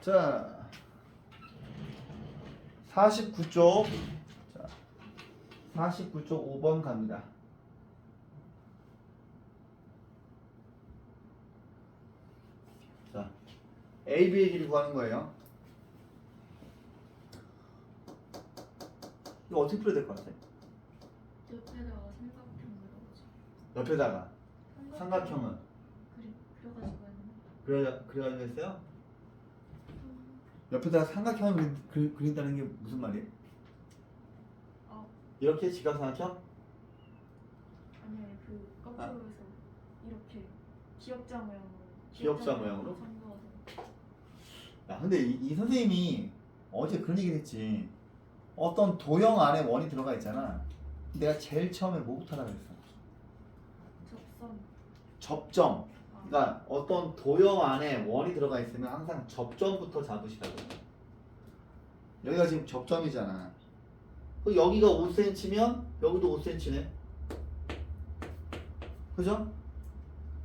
자, 49쪽. 자, 49쪽 5번 갑니다. 자, AB의 길이 구하는 거예요. 이거 어떻게 풀어야 될 것 같아? 옆에다가 삼각형 그려가지고 옆에다가 삼각형은 그리 그려가지고 했는데 그래 그래가지고 했어요? 옆에다가 삼각형을 그린, 그, 그린 다는 게 무슨 말이에요? 어 이렇게 직각삼각형? 아니 아니 그 거꾸로 해서 이렇게 기역자 모양으로 기역자 모양으로? 야, 근데 이, 이 선생님이 어제 그런 얘기를 했지. 어떤 도형 안에 원이 들어가 있잖아. 내가 제일 처음에 뭐부터 하라 그랬어? 접선 접점. 아, 그러니까 어떤 도형 안에 원이 들어가 있으면 항상 접점부터 잡으시라고. 여기가 지금 접점이잖아. 그 여기가 5cm면 여기도 5cm네. 그죠?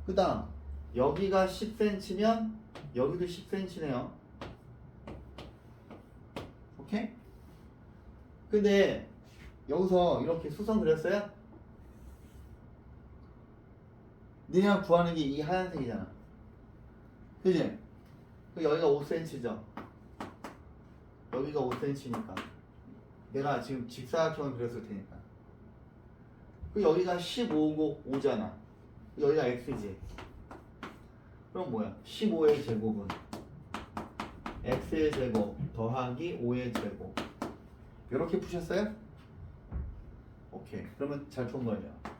그 다음 여기가 10cm면 여기도 10cm네요. 오케이? 근데 여기서 이렇게 수선 그렸어요? 니네가 구하는 게 이 하얀색이잖아. 그지? 그 여기가 5cm죠. 여기가 5cm니까. 내가 지금 직사각형을 그렸을 테니까. 그 여기가 15고 5잖아. 여기가 x지. 그럼 뭐야? 15의 제곱은 x의 제곱 더하기 5의 제곱. 이렇게 푸셨어요? 오케이. 그러면 잘 푼 거예요.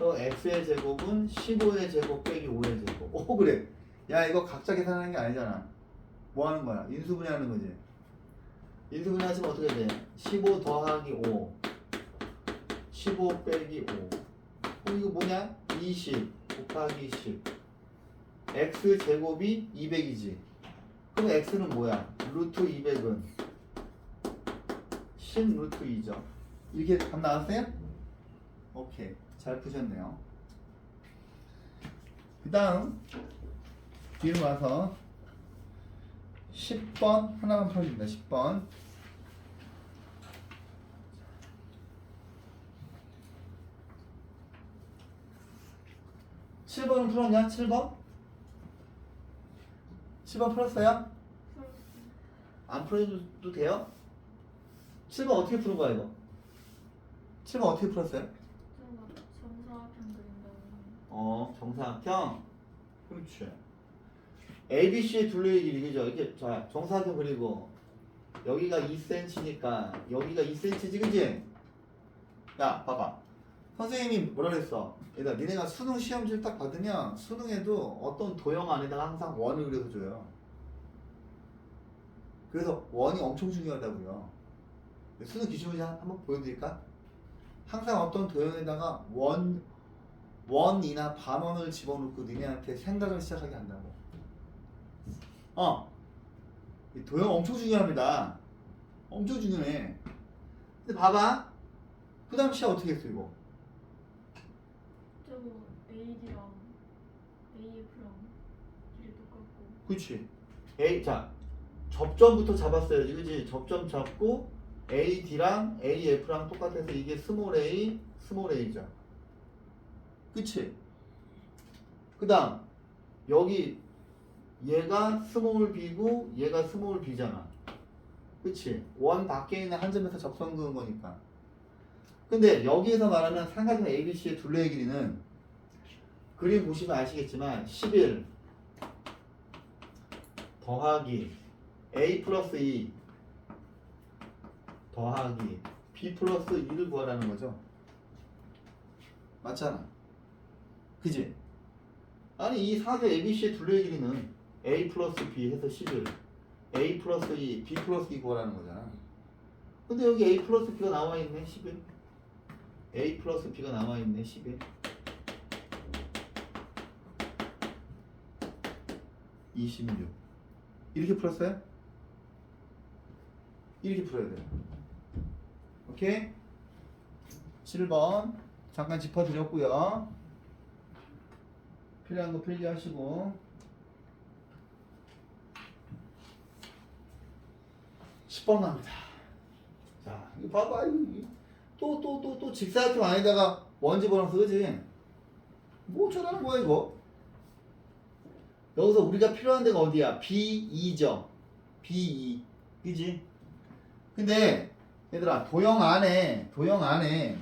또 x의 제곱은 15의 제곱 빼기 5의 제곱. 오 그래. 야 이거 각자 계산하는 게 아니잖아. 뭐 하는 거야? 인수분해하는 거지. 인수분해 하시면 어떻게 돼? 15 더하기 5. 15 빼기 5. 그럼 이거 뭐냐? 20 곱하기 10. x 제곱이 200이지. 그럼 x는 뭐야? 루트 200은 10 루트 2죠. 이렇게 답 나왔어요? 오케이. 잘 푸셨네요. 그 다음 뒤로 와서 10번 하나만 풀어줍니다. 10번 칠번은 풀었냐? 7번? 7번 풀었어요? 안 풀어도 돼요? 7번 어떻게 푸는 거야 이거? 7번 어떻게 풀었어요? 저거 정사각형 그린다고 어, 정사각형. 그렇지. ABC의 둘레의 길이 그죠? 이렇게 자 정사각형 그리고 여기가 2cm니까 여기가 2cm지 그지? 야 봐봐. 선생님이 뭐라 그랬어? 얘들아 니네가 수능 시험지를 딱 받으면 수능에도 어떤 도형 안에다가 항상 원을 그려서 줘요. 그래서 원이 엄청 중요하다고요. 수능 기출문제 한- 한번 보여드릴까? 항상 어떤 도형에다가 원 원이나 반원을 집어넣고 니네한테 생각을 시작하게 한다고. 어. 이 도형 엄청 중요합니다. 엄청 중요해. 근데 봐봐. 그 다음 시야 어떻게 했어, 이거? 저거 AD랑 AF랑 길이 똑같고 그치. A, 자, 접점부터 잡았어야지, 그치? 접점 잡고 AD랑 AF랑 똑같아서 이게 스몰 a, 스몰 a죠. 그치? 그 다음, 여기 얘가 스몰 b고 얘가 스몰 b잖아. 그치? 원 밖에 있는 한 점에서 접선 그은 거니까. 근데 여기에서 말하는 삼각형 ABC의 둘레의 길이는 그림 보시면 아시겠지만 11 더하기 a 플러스 2 더하기 b 플러스 2를 구하라는 거죠. 맞잖아. 그지? 아니 이 사각 ABC의 둘레의 길이는 a 플러스 b 해서 11 a 플러스 2 b 플러스 2 구하라는 거잖아. 근데 여기 a 플러스 b가 나와 있네 11 a 플러스 b가 나와 있네 11 26 이렇게 풀었어요? 이렇게 풀어야 돼요. 오케이? 7번 잠깐 짚어드렸고요. 필요한 거 필기하시고 10번 갑니다. 자, 이거 봐봐. 또, 또, 또, 또 직사각형 안에다가 원지 보너스, 그지? 뭐 어쩌라는 거야, 이거? 여기서 우리가 필요한 데가 어디야? B2죠. E B2. E. 그지? 근데, 얘들아, 도형 안에, 도형 안에,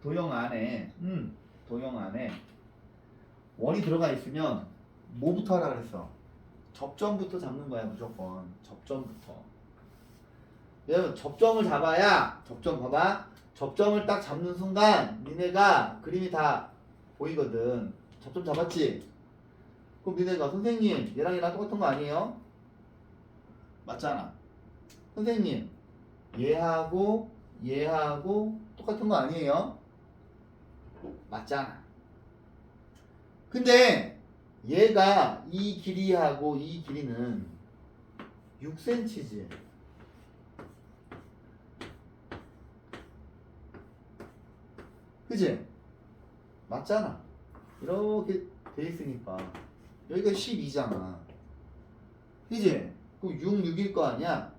도형 안에, 음, 도형 안에, 원이 들어가 있으면 뭐부터 하라 그랬어? 접점부터 잡는 거야, 무조건. 접점부터. 왜냐면 접점을 잡아야 접점 봐봐 접점을 딱 잡는 순간 니네가 그림이 다 보이거든 접점 잡았지? 그럼 니네가 선생님 얘랑 얘랑 똑같은 거 아니에요? 맞잖아 선생님 얘하고 얘하고 똑같은 거 아니에요? 맞잖아 근데 얘가 이 길이하고 이 길이는 6cm지 그지? 맞잖아. 이렇게 돼 있으니까. 여기가 12잖아. 그지? 그럼 6, 6일 거 아니야?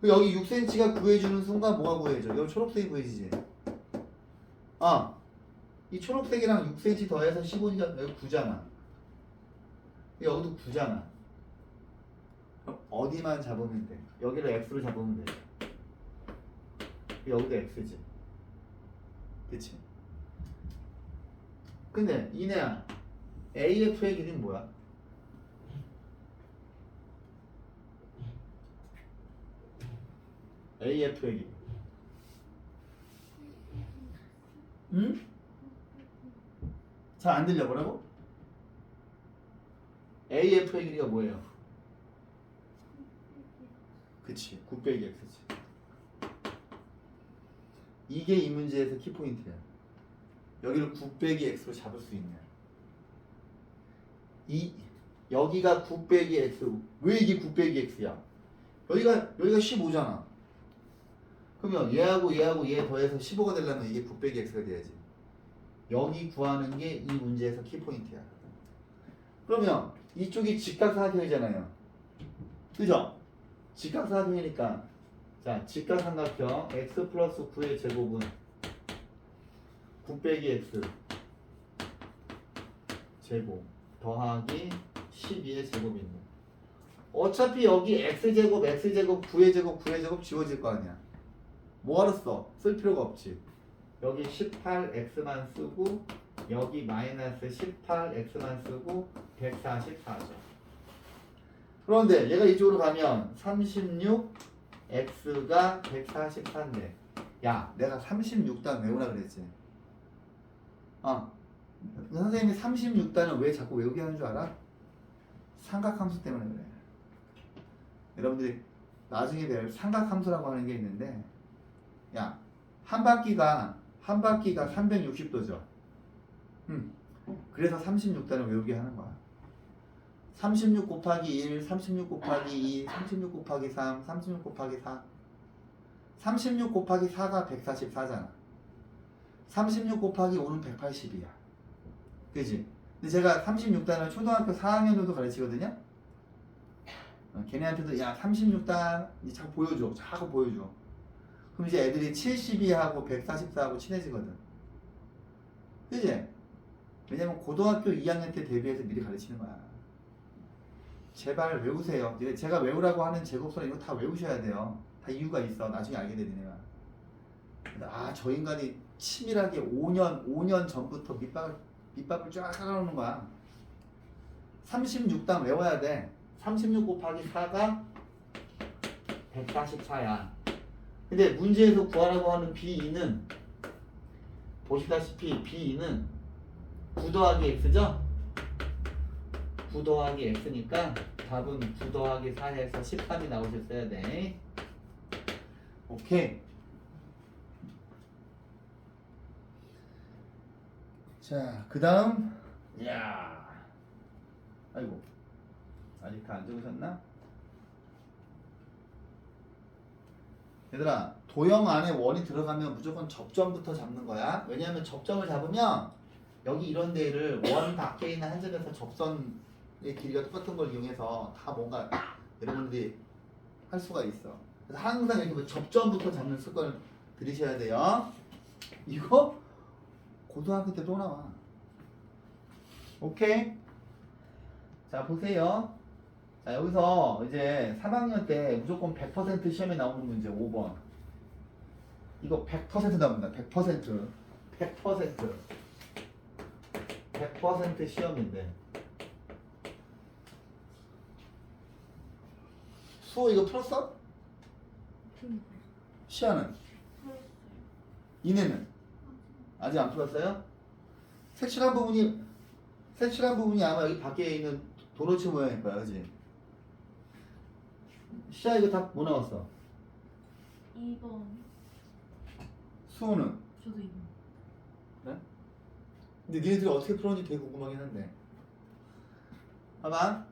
그 여기 6cm가 구해주는 순간 뭐가 구해져? 여기 초록색이 구해지지? 아, 이 초록색이랑 6cm 더해서 15니까 여기 9잖아. 여기도 9잖아. 그럼 어디만 잡으면 돼? 여기를 x로 잡으면 돼. 여기도 x지. 그치? 근데 이내야 AF의 길이는 뭐야? AF의 길이 응? 잘 안 들려 뭐라고? AF의 길이가 뭐예요? 그치 9 빼기 X지 이게 이 문제에서 키포인트야 여기를 9 빼기 x로 잡을 수 있냐? 이 여기가 9 빼기 x 왜 이게 9 빼기 x야? 여기가 여기가 15잖아. 그러면 얘하고 얘하고 얘 더해서 15가 되려면 이게 9 빼기 x가 돼야지. 여기 구하는 게 이 문제에서 키포인트야. 그러면 이쪽이 직각삼각형이잖아요. 그죠? 직각삼각형이니까 자 직각삼각형 x 플러스 9의 제곱은 9 빼기 x 제곱 더하기 12의 제곱입니다. 어차피 여기 x제곱, x제곱, 9의 제곱, 9의 제곱 지워질 거 아니야. 뭐하러 써? 쓸 필요가 없지. 여기 18x만 쓰고 여기 마이너스 18x만 쓰고 144죠. 그런데 얘가 이쪽으로 가면 36 x가 144인데 야 내가 36단 외우라 그랬지. 어. 선생님이 36단을 왜 자꾸 외우게 하는 줄 알아? 삼각함수 때문에 그래. 여러분들이 나중에 배울 삼각함수라고 하는 게 있는데, 야, 한 바퀴가, 한 바퀴가 360도죠. 음. 그래서 36단을 외우게 하는 거야. 36 곱하기 1, 36 곱하기 2, 36 곱하기 3, 36 곱하기 4. 36 곱하기 4가 144잖아. 36 곱하기 5는 180이야. 그지? 근데 제가 36단을 초등학교 4학년들도 가르치거든요? 어, 걔네한테도 야 36단 이제 자꾸 보여줘. 자꾸 보여줘. 그럼 이제 애들이 72하고 144하고 친해지거든. 그지? 왜냐면 고등학교 2학년 때 대비해서 미리 가르치는 거야. 제발 외우세요. 제가 외우라고 하는 제곱선 이거 다 외우셔야 돼요. 다 이유가 있어. 나중에 알게 돼, 니네가. 아, 저 인간이 치밀하게 5년, 5년 전부터 밑밥을, 밑밥을 쫙 깔아놓는 거야. 36단 외워야 돼. 36 곱하기 4가 144야. 근데 문제에서 구하라고 하는 B2는 보시다시피 B2는 9 더하기 X죠? 9 더하기 X니까 답은 9 더하기 4에서 13이 나오셨어야 돼. 오케이. 자, 그 다음. 야 아이고. 아직 다 안 적으셨나? 얘들아, 도형 안에 원이 들어가면 무조건 접점부터 잡는 거야. 왜냐하면 접점을 잡으면 여기 이런 데를 원 밖에 있는 한 점에서 접선의 길이가 똑같은 걸 이용해서 다 뭔가 여러분들이 할 수가 있어. 그래서 항상 이렇게 뭐 접점부터 잡는 습관을 들이셔야 돼요. 이거 고등학교 때 또 나와. 오케이. 자 보세요. 자 여기서 이제 3학년 때 무조건 100% 시험에 나오는 문제 5번. 이거 100% 나옵니다. 100%. 100%. 100% 시험인데. 수호 이거 풀었어? 좀 시아는? 이내는? 아직 안 풀었어요? 색칠한 부분이 색칠한 부분이 아마 여기 밖에 있는 도너츠 모양일 거야, 그지? 시아 이거 다뭐 나왔어? 2번 수호는? 저도 2번 근데 니네들이 어떻게 풀었는지 되게 궁금하긴 한데. 봐봐.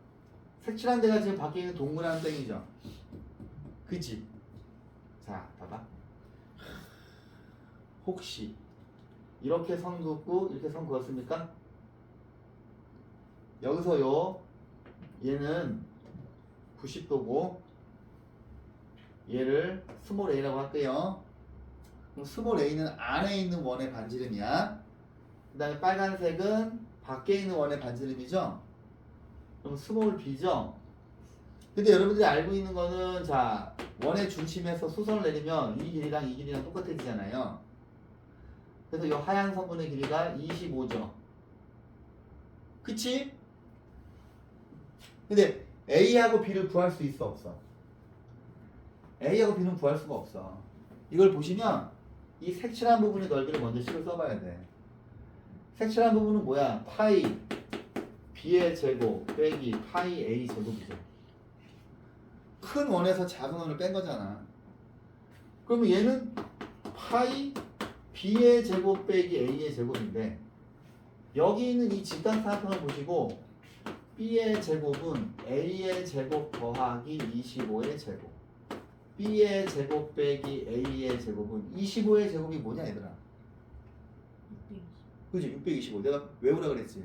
색칠한 데가 지금 밖에 있는 동그란 땡이죠. 그치? 자, 봐봐. 혹시 이렇게 선 긋고 이렇게 선 그었습니까? 여기서요. 얘는 90도고 얘를 스몰 a라고 할게요. 그럼 스몰 a는 안에 있는 원의 반지름이야. 그 다음에 빨간색은 밖에 있는 원의 반지름이죠? 그럼 스몰 b죠? 근데 여러분들이 알고 있는 거는 자 원의 중심에서 수선을 내리면 이 길이랑 이 길이랑 똑같아지잖아요. 그래서 이 하얀 선분의 길이가 25죠. 그치? 근데 A하고 B를 구할 수 있어 없어? A하고 B는 구할 수가 없어. 이걸 보시면 이 색칠한 부분의 넓이를 먼저 식을 써봐야 돼. 색칠한 부분은 뭐야? 파이 b의 제곱 빼기 파이 a 제곱이죠. 큰 원에서 작은 원을 뺀 거잖아. 그러면 얘는 파이 b의 제곱 빼기 a의 제곱인데 여기 있는 이 직간사각형을 보시고 b의 제곱은 a의 제곱 더하기 25의 제곱 b의 제곱 빼기 a의 제곱은 25의 제곱이 뭐냐 얘들아? 그지? 625 내가 외우라 그랬지.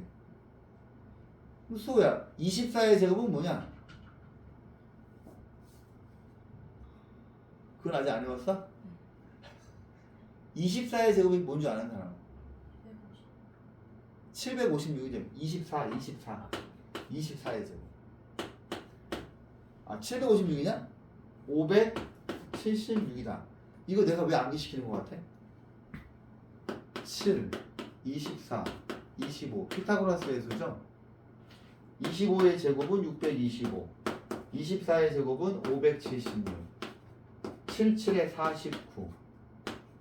수호야 24의 제곱은 뭐냐? 그건 아직 안 외웠어? 24의 제곱이 뭔지 아는 사람? 756이죠 24 24 24의 제곱. 아 756이냐? 576이다 이거 내가 왜 암기시키는 것 같아? 7 24, 25 피타고라스 의 수죠. 25의 제곱은 625, 24의 제곱은 576, 77에 49,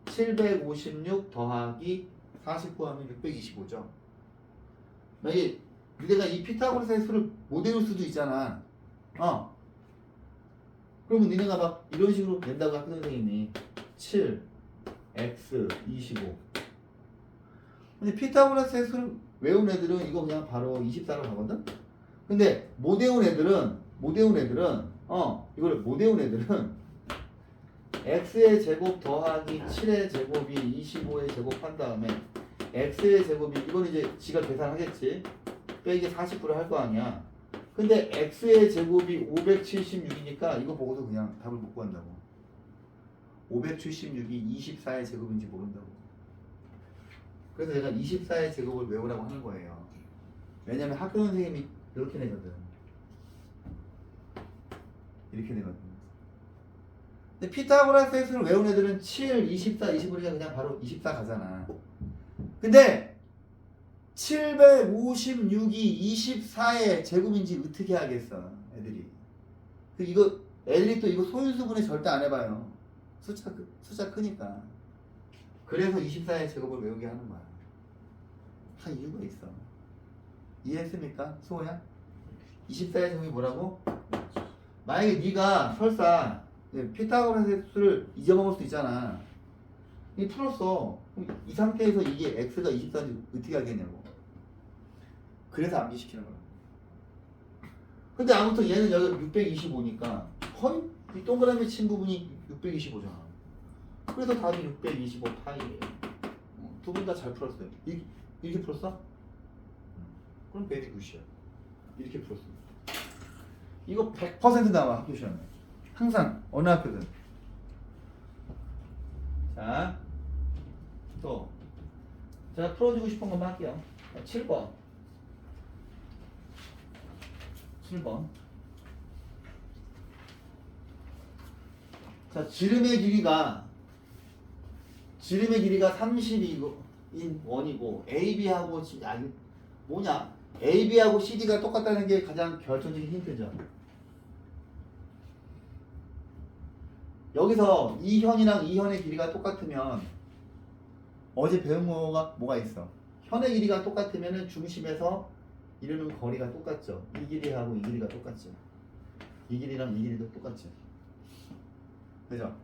756 더하기 49 하면 625죠. 만약에 내가 이 피타고라스의 수를 못 외울 수도 있잖아. 어. 그러면 니네가 막 이런 식으로 낸다고 학교 선생님이 7, x, 25 근데 피타고라스의 수를 외운 애들은 이거 그냥 바로 24로 가거든? 근데 못 외운 애들은 못 외운 애들은 어 이거를 못 외운 애들은 x의 제곱 더하기 7의 제곱이 25의 제곱 한 다음에 x의 제곱이 이건 이제 지가 계산하겠지? 빼기 49를 할 거 아니야 근데 x의 제곱이 576이니까 이거 보고도 그냥 답을 못 구한다고 576이 24의 제곱인지 모른다고 그래서 제가 24의 제곱을 외우라고 하는 거예요. 왜냐면 학교 선생님이 이렇게 내거든. 이렇게 내거든. 근데 피타고라스의 수를 외운 애들은 7, 24, 25니까 그냥 바로 24 가잖아. 근데 756이 24의 제곱인지 어떻게 하겠어, 애들이. 그 이거 애들이 또 이거 소인수분해 절대 안 해봐요. 숫자 크- 숫자 크니까. 그래서 24의 제곱을 외우게 하는 거야. 다 이유가 있어. 이해했습니까? 수호야? 24의 제곱이 뭐라고? 만약에 네가 설사 네, 피타고라스의 수를 잊어먹을 수 있잖아. 이 풀었어. 이 상태에서 이게 x가 24인지 어떻게 알겠냐고. 그래서 암기시키는 거야. 근데 아무튼 얘는 여기 625니까 거의 이 동그라미 친 부분이 625잖아. 그래서 답이 625 파이예요. 두 분 다 잘 풀었어요. 이, 이렇게 풀었어? 그럼 베리 굿이야. 이렇게 풀었어. 이거 100% 나와 학교 시험에. 항상 어느 학교든. 자, 또 제가 풀어주고 싶은 것만 할게요. 7번. 7번. 자, 지름의 길이가 지름의 길이가 30이고 인 원이고 AB하고 지, 아니 뭐냐? AB하고 CD가 똑같다는 게 가장 결정적인 힌트죠. 여기서 이 현이랑 이 현의 길이가 똑같으면 어제 배운 거가 뭐가 있어? 현의 길이가 똑같으면 중심에서 이루는 거리가 똑같죠. 이 길이하고 이 길이가 똑같죠. 이 길이랑 이 길이도 똑같죠. 그죠?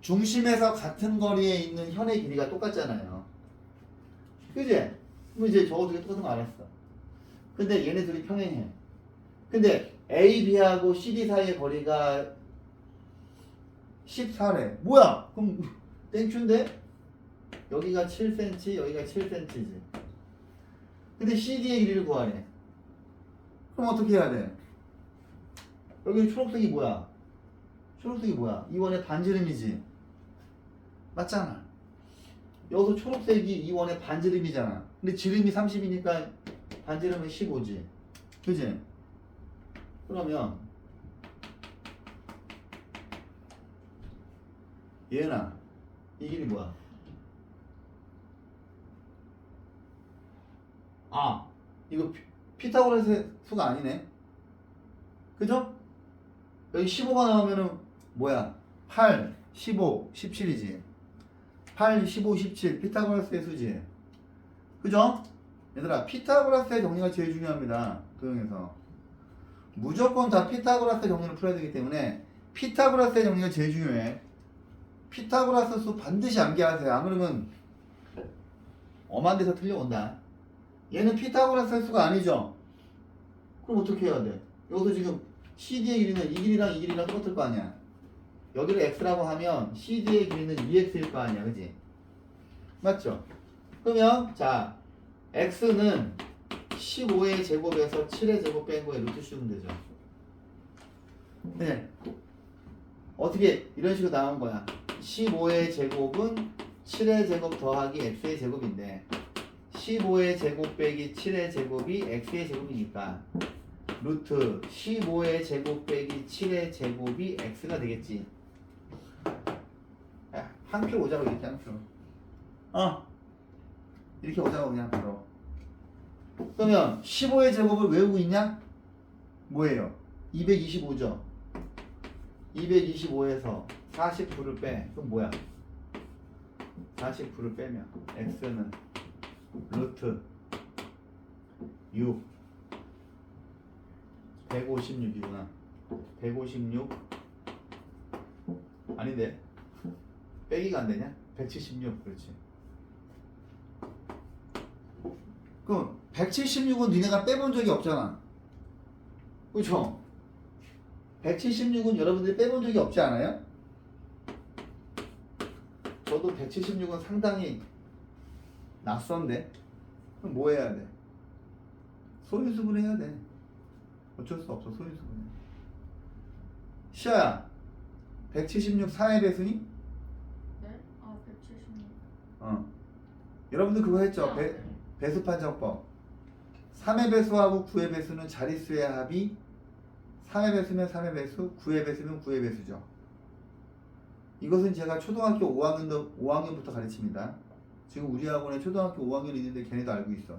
중심에서 같은 거리에 있는 현의 길이가 똑같잖아요. 그지? 그럼 이제 두개 똑같은 거 알았어. 근데 얘네 둘이 평행해. 근데 A, B하고 CD 사이의 거리가 14래. 뭐야? 그럼 땡큐인데? 여기가 7cm, 여기가 7cm지. 근데 CD의 길이를 구하래. 그럼 어떻게 해야 돼? 여기 초록색이 뭐야? 초록색이 뭐야? 이원의 반지름이지. 맞잖아. 여기서 초록색이 이원의 반지름이잖아. 근데 지름이 30이니까 반지름은 15지. 그지? 그러면 얘나 이 길이 뭐야? 아 이거 피, 피타고라스의 수가 아니네. 그죠? 여기 15가 나오면은 뭐야? 8, 15, 17이지. 8, 15, 17 피타고라스의 수지. 그죠? 얘들아 피타고라스의 정리가 제일 중요합니다. 도형에서 무조건 다 피타고라스의 정리를 풀어야 되기 때문에 피타고라스의 정리가 제일 중요해. 피타고라스 수 반드시 암기하세요. 안 그러면 엄한 데서 틀려온다. 얘는 피타고라스의 수가 아니죠. 그럼 어떻게 해야 돼? 여기서 지금 CD의 길이는 이 길이랑 이 길이랑 똑같을 거 아니야. 여기를 x라고 하면 CD의 길이는 2x일 거 아니야, 그지? 맞죠? 그러면 자 x는 15의 제곱에서 7의 제곱 뺀 거에 루트 씌우면 되죠. 네. 어떻게 이런 식으로 나온 거야. 15의 제곱은 7의 제곱 더하기 x의 제곱인데 15의 제곱 빼기 7의 제곱이 x의 제곱이니까 루트 15의 제곱 빼기 7의 제곱이 x가 되겠지. 야, 한표 오자고 이렇게 한 표. 어. 이렇게 오자고 그냥 바로. 그러면 15의 제곱을 외우고 있냐? 뭐예요? 225죠. 225에서 49를 빼. 그럼 뭐야? 49를 빼면 x는 루트 6 156이구나. 156 아닌데 빼기가 안 되냐? 176 그렇지. 그럼 176은 니네가 빼본 적이 없잖아. 그렇죠? 176은 여러분들이 빼본 적이 없지 않아요? 저도 176은 상당히 낯선데 그럼 뭐 해야 돼? 소인수분 해야 돼. 어쩔 수 없어 소인수분. 시아야, 176 4의 배수니? 네? 아 176. 어. 여러분들 그거 했죠? 배, 배수 판정법. 3의 배수하고 9의 배수는 자릿수의 합이 3의 배수면 3의 배수, 9의 배수면 9의 배수죠. 이것은 제가 초등학교 5학년도 5학년부터 가르칩니다. 지금 우리 학원에 초등학교 5학년 있는데 걔네도 알고 있어.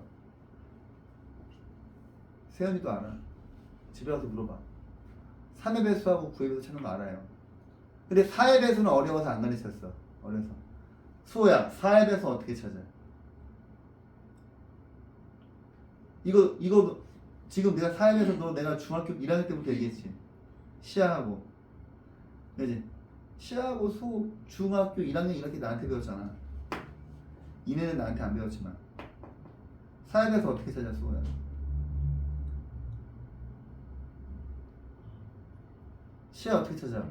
세연이도 알아. 집에 가서 물어봐. 3의 배수하고 9의 배수 찾는 거 알아요. 근데 4의 배수는 어려워서 안 가르쳤어. 어려서. 수호야, 4의 배수 어떻게 찾아? 이거 이거 지금 내가 4의 배수 너 내가 중학교 1학년 때부터 얘기했지. 시아하고. 그지? 시아하고 수 중학교 1학년 이렇게 나한테 배웠잖아. 이내는 나한테 안 배웠지만. 4의 배수 어떻게 찾아 수호야? 시아 어떻게 찾아?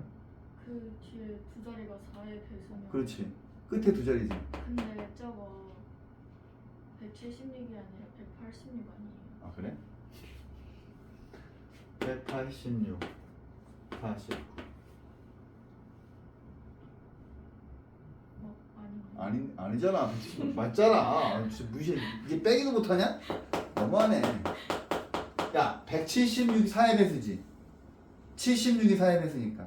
그 뒤에 두 자리가 4의 배수면. 그렇지. 끝에 두 자리지. 근데 저거 176이 아니라 186 아니에요? 아 그래? 186 49 어 아니 아니잖아. 맞잖아. 진짜 무시 이게 빼기도 못하냐? 너무하네. 야, 176이 4의 배수지. 76이 4의 배수니까.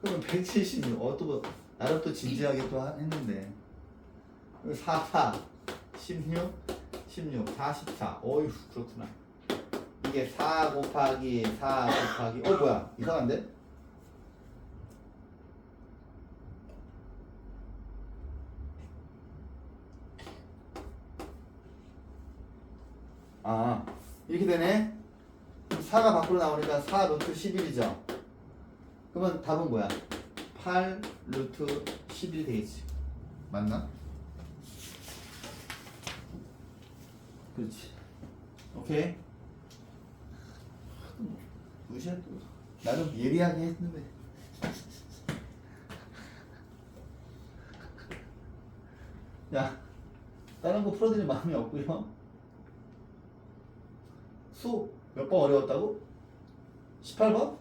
그러면 176. 어, 또 뭐, 나름 또 진지하게 또 하- 했는데. 4, 4, 16, 16, 44. 어휴, 그렇구나. 이게 4 곱하기 4 곱하기, 어, 뭐야. 이상한데? 아, 이렇게 되네. 4가 밖으로 나오니까 4 루트 11이죠. 그러면 답은 뭐야? 8 루트 11 되겠지. 맞나? 그렇지. 오케이. 무시해 또. 나름 예리하게 했는데. 야, 다른 거 풀어드릴 마음이 없고요. 수 몇 번 어려웠다고? 18번?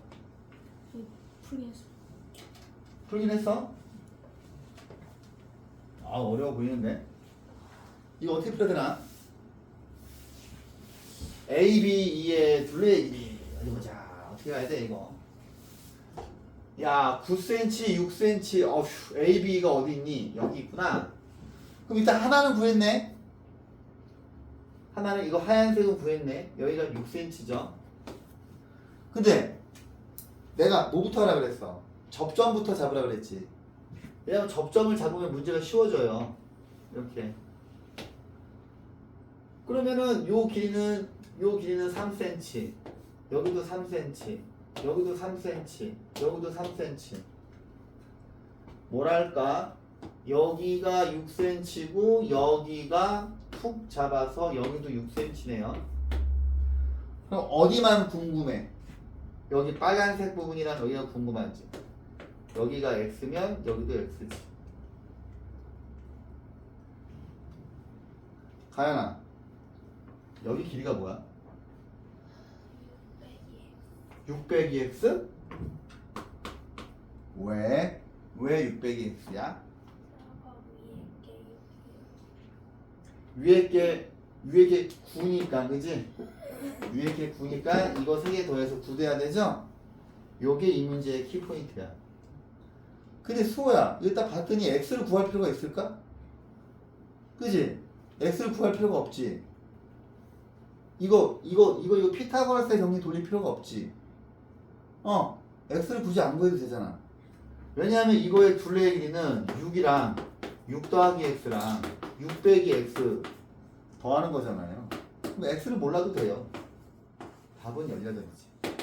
풀이했어. 풀긴 했어? 아 어려워 보이는데 이거 어떻게 풀어야 되나? A, B, 2의 둘레의 길이 어디 보자 어떻게 가야 돼 이거 야 9cm, 6cm 어휴 A, B가 어디 있니? 여기 있구나 그럼 일단 하나는 구했네 하나는 이거 하얀색은 구했네 여기가 6cm죠 근데 내가 뭐부터 하라 그랬어? 접점부터 잡으라 그랬지. 왜냐면 접점을 잡으면 문제가 쉬워져요. 이렇게. 그러면은 요 길이는 요 길이는 3cm. 여기도 3cm. 여기도 3cm. 여기도 3cm. 뭐랄까? 여기가 6cm고 여기가 푹 잡아서 여기도 6cm네요. 그럼 어디만 궁금해? 여기 빨간색 부분이랑 여기가 궁금하지. 여기가 x면 여기도 x지. 가연아, 여기 길이가 뭐야? 600x? 왜? 왜 600x야? 위에 게 위에 게 9니까 그지? 위에 게 9니까 이거 3개 더해서 9 돼야 되죠? 요게 이 문제의 키포인트야 근데 수호야 딱 봤더니 x를 구할 필요가 있을까? 그지? x를 구할 필요가 없지 이거 이거 이거 이거 피타고라스의 정리 돌릴 필요가 없지 어 x를 굳이 안 구해도 되잖아 왜냐하면 이거의 둘레의 길이는 6이랑 6 더하기 x랑 6 빼기 x 더하는 거잖아요. 그럼 x를 몰라도 돼요. 답은 18이지.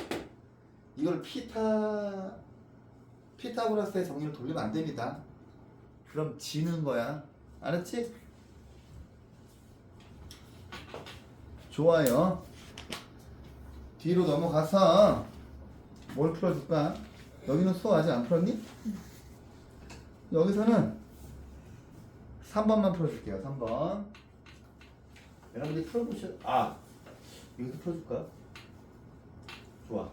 이걸 피타 피타고라스의 정리를 돌리면 안 됩니다. 그럼 지는 거야. 알았지? 좋아요. 뒤로 넘어가서 뭘 풀어줄까? 여기는 수업 아직 안 풀었니? 여기서는 3번만 풀어줄게요. 3번. 여러분들이 풀어보셔. 아, 여기서 풀어줄까? 좋아.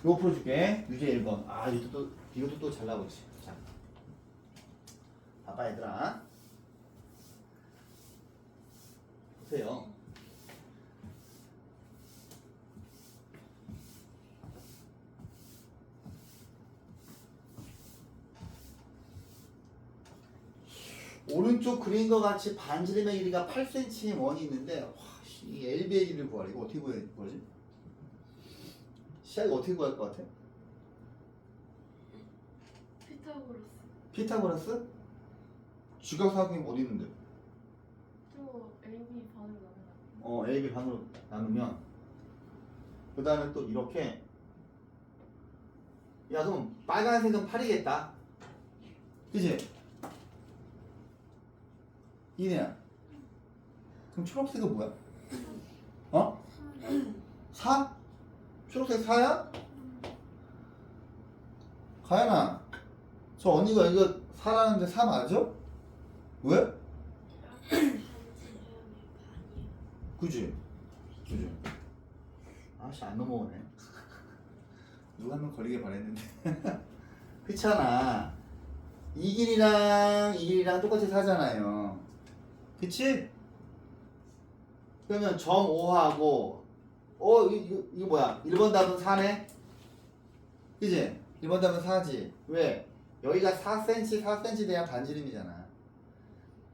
이거 풀어줄게. 유제 1번. 아, 이것도 또, 이것도 또 잘 나오지. 자. 봐봐, 얘들아. 보세요. 오른쪽 그림과 같이 반지름의 길이가 8cm인 원이 있는데 와, 씨, 이 LB의 길이를 구하래. 이거 어떻게 구해, 구하지? 시아이가 어떻게 구할 것 같아? 피타고라스. 피타고라스? 주각사각형이 어디 있는데? 또 AB 반을 나누면 어, AB 반으로 나누면 그 다음에 또 이렇게 야 그럼 빨간색은 8이겠다 그지? 이네야 그럼 초록색은 뭐야? 어? 4? 초록색 4야? 가연아 저 언니가 이거 4라는데 4 맞아? 왜? 그지? 그지? 아씨 안 넘어오네 누가 한명 걸리게 바랬는데 그렇잖아 이 길이랑 이 길이랑 똑같이 사잖아요. 그치? 그러면 점 5하고 어 이거, 이거, 뭐야? 1번 답은 4네? 그지? 1번 답은 4지. 왜? 여기가 4cm, 4cm 돼야 반지름이잖아.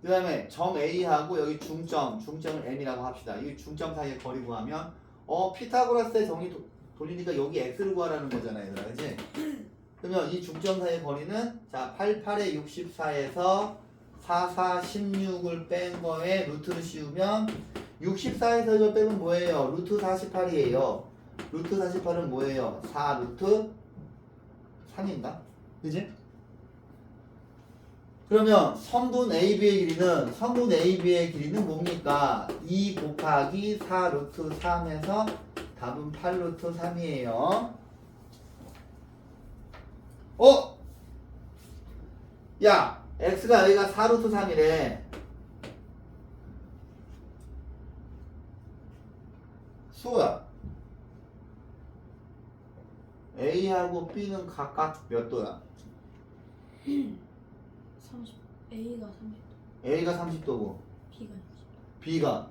그 다음에 점 A하고 여기 중점, 중점을 M이라고 합시다. 이 중점 사이의 거리 구하면 어 피타고라스의 정리 도- 돌리니까 여기 X를 구하라는 거잖아 얘들아 그지? 그러면 이 중점 사이의 거리는 자 88에 64에서 44, 16을 뺀 거에 루트를 씌우면 64에서 이걸 빼면 뭐예요? 루트 48이에요. 루트 48은 뭐예요? 4 루트 3인가? 그지? 그러면 선분 AB의 길이는 선분 AB의 길이는 뭡니까? 2 곱하기 4 루트 3에서 답은 8 루트 3이에요. 어? 야, x가 여기가 4 루트 3이래. 수호야. A하고 B는 각각 몇 도야? 30 A가 30도 A가 30도고 B가 B가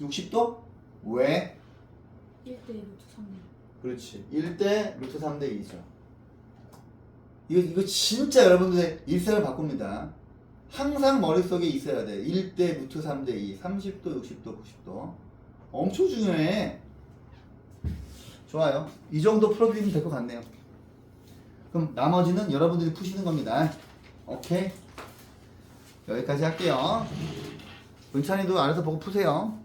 60도? 왜? 60도 1대 루트 3네 그렇지. 1대 루트 3대 2죠. 이거, 이거 진짜 여러분들 일상을 바꿉니다. 항상 머릿속에 있어야 돼. 1대 루트 3대 2. 30도, 60도, 90도. 엄청 중요해. 좋아요. 이 정도 풀어주면 될 것 같네요. 그럼 나머지는 여러분들이 푸시는 겁니다. 오케이. 여기까지 할게요. 은찬이도 알아서 보고 푸세요.